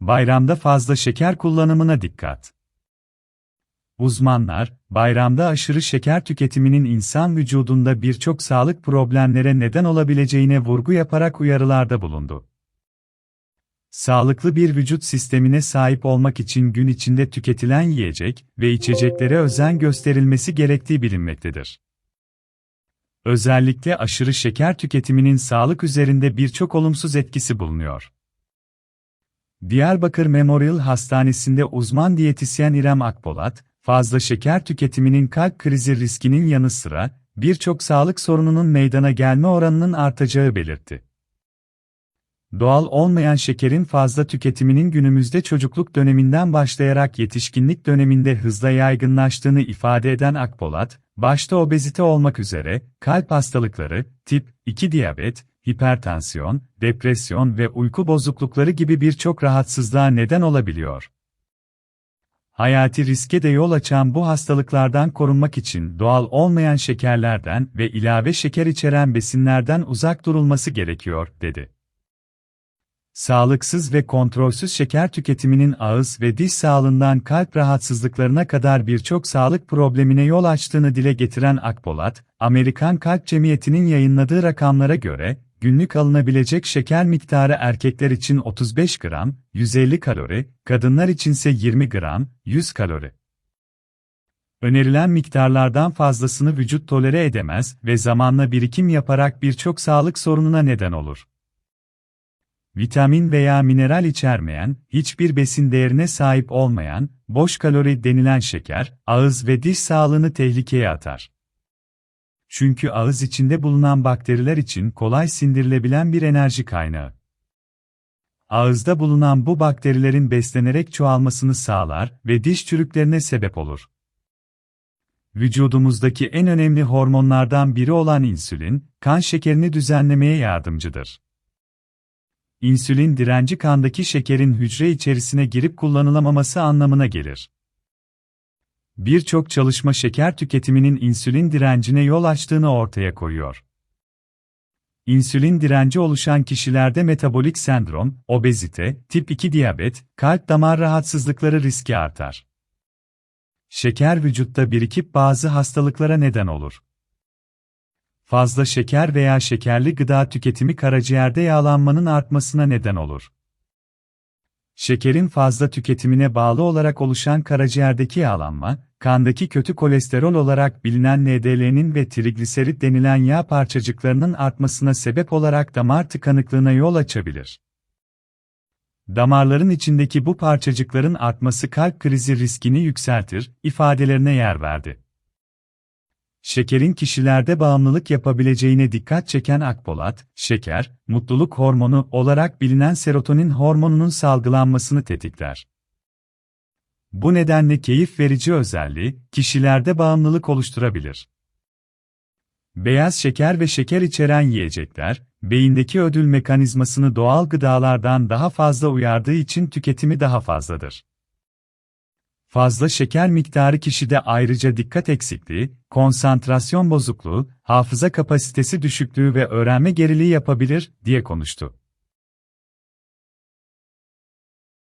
Bayramda fazla şeker kullanımına dikkat. Uzmanlar, bayramda aşırı şeker tüketiminin insan vücudunda birçok sağlık problemlere neden olabileceğine vurgu yaparak uyarılarda bulundu. Sağlıklı bir vücut sistemine sahip olmak için gün içinde tüketilen yiyecek ve içeceklere özen gösterilmesi gerektiği bilinmektedir. Özellikle aşırı şeker tüketiminin sağlık üzerinde birçok olumsuz etkisi bulunuyor. Diyarbakır Memorial Hastanesi'nde uzman diyetisyen İrem Akpolat, fazla şeker tüketiminin kalp krizi riskinin yanı sıra birçok sağlık sorununun meydana gelme oranının artacağı belirtti. Doğal olmayan şekerin fazla tüketiminin günümüzde çocukluk döneminden başlayarak yetişkinlik döneminde hızla yaygınlaştığını ifade eden Akpolat, başta obezite olmak üzere kalp hastalıkları, tip 2 diyabet, hipertansiyon, depresyon ve uyku bozuklukları gibi birçok rahatsızlığa neden olabiliyor. Hayati riske de yol açan bu hastalıklardan korunmak için doğal olmayan şekerlerden ve ilave şeker içeren besinlerden uzak durulması gerekiyor, dedi. Sağlıksız ve kontrolsüz şeker tüketiminin ağız ve diş sağlığından kalp rahatsızlıklarına kadar birçok sağlık problemine yol açtığını dile getiren Akpolat, Amerikan Kalp Cemiyeti'nin yayınladığı rakamlara göre, günlük alınabilecek şeker miktarı erkekler için 35 gram, 150 kalori, kadınlar içinse 20 gram, 100 kalori. Önerilen miktarlardan fazlasını vücut tolere edemez ve zamanla birikim yaparak birçok sağlık sorununa neden olur. Vitamin veya mineral içermeyen, hiçbir besin değerine sahip olmayan, boş kalori denilen şeker, ağız ve diş sağlığını tehlikeye atar. Çünkü ağız içinde bulunan bakteriler için kolay sindirilebilen bir enerji kaynağı. Ağızda bulunan bu bakterilerin beslenerek çoğalmasını sağlar ve diş çürüklerine sebep olur. Vücudumuzdaki en önemli hormonlardan biri olan insülin, kan şekerini düzenlemeye yardımcıdır. İnsülin direnci kandaki şekerin hücre içerisine girip kullanılamaması anlamına gelir. Birçok çalışma şeker tüketiminin insülin direncine yol açtığını ortaya koyuyor. İnsülin direnci oluşan kişilerde metabolik sendrom, obezite, tip 2 diyabet, kalp damar rahatsızlıkları riski artar. Şeker vücutta birikip bazı hastalıklara neden olur. Fazla şeker veya şekerli gıda tüketimi karaciğerde yağlanmanın artmasına neden olur. Şekerin fazla tüketimine bağlı olarak oluşan karaciğerdeki yağlanma, kandaki kötü kolesterol olarak bilinen LDL'nin ve trigliserit denilen yağ parçacıklarının artmasına sebep olarak damar tıkanıklığına yol açabilir. Damarların içindeki bu parçacıkların artması kalp krizi riskini yükseltir, ifadelerine yer verdi. Şekerin kişilerde bağımlılık yapabileceğine dikkat çeken Akpolat, şeker, mutluluk hormonu olarak bilinen serotonin hormonunun salgılanmasını tetikler. Bu nedenle keyif verici özelliği, kişilerde bağımlılık oluşturabilir. Beyaz şeker ve şeker içeren yiyecekler, beyindeki ödül mekanizmasını doğal gıdalardan daha fazla uyardığı için tüketimi daha fazladır. Fazla şeker miktarı kişide ayrıca dikkat eksikliği, konsantrasyon bozukluğu, hafıza kapasitesi düşüklüğü ve öğrenme geriliği yapabilir, diye konuştu.